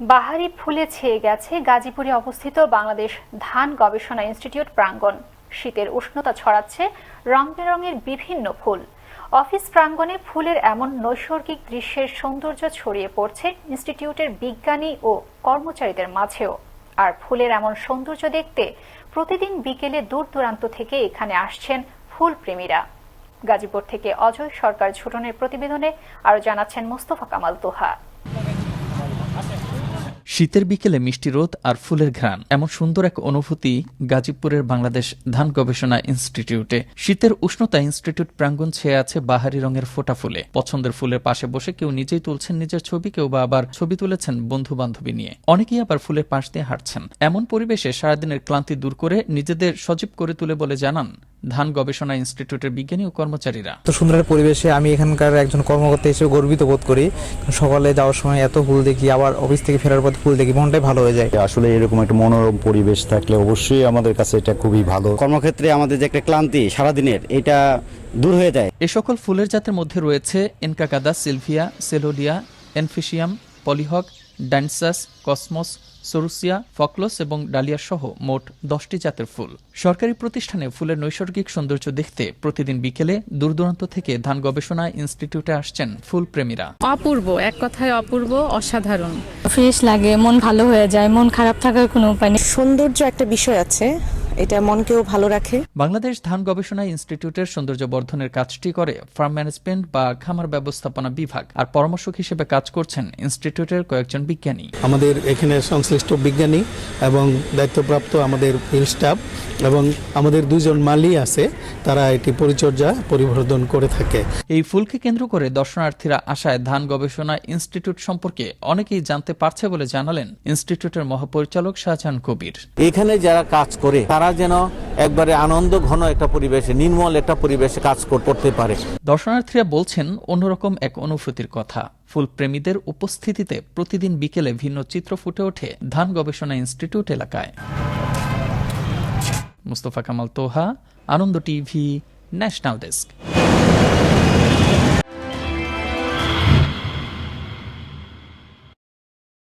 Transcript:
বাহারি ফুলে ছেয়ে গেছে গাজীপুরে অবস্থিত বাংলাদেশ ধান গবেষণা ইনস্টিটিউট প্রাঙ্গণ। শীতের উষ্ণতা ছড়াচ্ছে রং বেরঙের বিভিন্ন ফুল। অফিস প্রাঙ্গণে ফুলের এমন নৈসর্গিক দৃশ্যের সৌন্দর্য ছড়িয়ে পড়ছে ইনস্টিটিউটের বিজ্ঞানী ও কর্মচারীদের মাঝেও। আর ফুলের এমন সৌন্দর্য দেখতে প্রতিদিন বিকেলে দূর দূরান্ত থেকে এখানে আসছেন ফুল প্রেমীরা গাজীপুর থেকে অজয় সরকার ঝুটনের প্রতিবেদনে আরও জানাচ্ছেন মোস্তফা কামাল তোহা। শীতের বিকেলে মিষ্টি রোদ আর ফুলের ঘ্রাণ। এমন সুন্দর এক অনুভূতি গাজীপুরের বাংলাদেশ ধান গবেষণা ইনস্টিটিউটে। শীতের উষ্ণতা ইনস্টিটিউট প্রাঙ্গণ ছেয়ে আছে বাহারি রঙের ফোটা ফুলে। পছন্দের ফুলের পাশে বসে কেউ নিজেই তুলছেন নিজের ছবি, কেউ বা আবার ছবি তুলেছেন বন্ধু বান্ধবী নিয়ে। অনেকেই আবার ফুলের পাশ দিয়ে হাঁটছেন। এমন পরিবেশে সারাদিনের ক্লান্তি দূর করে নিজেদের সজীব করে তুলে বলে জানান ধান গবেষণা ইনস্টিটিউটের বিজ্ঞানী ও কর্মচারীরা। তো সুন্দর একটা পরিবেশে আমি এখানকার একজন কর্মকর্তা হিসেবে গর্বিত বোধ করি। সকালে যাওয়ার সময় এত ফুল দেখি আবার অফিস থেকে ফেরার পর ফুল দেখি মনটাই ভালো হয়ে যায়। আসলে এরকম একটা মনোরম পরিবেশ থাকলে অবশ্যই আমাদের কাছে এটা খুবই ভালো। কর্মক্ষেত্রে আমাদের যে একটা ক্লান্তি সারাদিনের এটা দূর হয়ে যায়। এ সকল ফুলের জাতের মধ্যে রয়েছে এনকাকাদা সিলভিয়া সেলোলিয়া এনফিসিয়াম পলিহক ড্যান্সাস কসমস সরুসিয়া ফকলস এবং ডালিয়া সহ মোট দশটি জাতের ফুল। সরকারি প্রতিষ্ঠানে ফুলের নৈসর্গিক সৌন্দর্য দেখতে প্রতিদিন বিকেলে দূর দূরান্ত থেকে ধান গবেষণা ইনস্টিটিউটে আসছেন ফুল প্রেমীরা অপূর্ব এক কথায় অপূর্ব অসাধারণ। ফ্রেশ লাগে মন ভালো হয়ে যায় মন খারাপ থাকার কোনো উপায় নেই। সৌন্দর্য একটা বিষয় আছে এটা মনকেও ভালো রাখে। বাংলাদেশ ধান গবেষণা ইনস্টিটিউটের সৌন্দর্য বর্ধনের কাজটি করে ফার্ম ম্যানেজমেন্ট বা খামার ব্যবস্থাপনা বিভাগ আর পরামর্শক হিসেবে কাজ করছেন ইনস্টিটিউটের কয়েকজন বিজ্ঞানী। আমাদের এখানে সংশ্লিষ্ট বিজ্ঞানী এবং দায়িত্বপ্রাপ্ত আমাদের ফিল্ড স্টাফ এবং আমাদের দুজন মালি আছে তারা এটি পরিচর্যা পরিবর্ধন করে থাকে। এই ফুলকে কেন্দ্র করে দর্শনার্থীরা আসায় ধান গবেষণা ইনস্টিটিউট সম্পর্কে অনেকেই জানতে পারছে বলে জানালেন ইনস্টিটিউটের মহাপরিচালক শাহজাহান কবির। এখানে যারা কাজ করে তারা যেন একবারে আনন্দ, ঘন একটা পরিবেশে, নির্মল একটা পরিবেশে কাজ করতে পারে। দর্শনার্থীরা বলছেন, অন্যরকম এক অনুভূতির কথা। ফুল প্রেমীদের উপস্থিতিতে প্রতিদিন বিকেলে ভিন্ন চিত্র ফুটে ওঠে ধান গবেষণা ইনস্টিটিউট এলাকায়। Mustafa Kamal Toha, Ananda TV, national desk.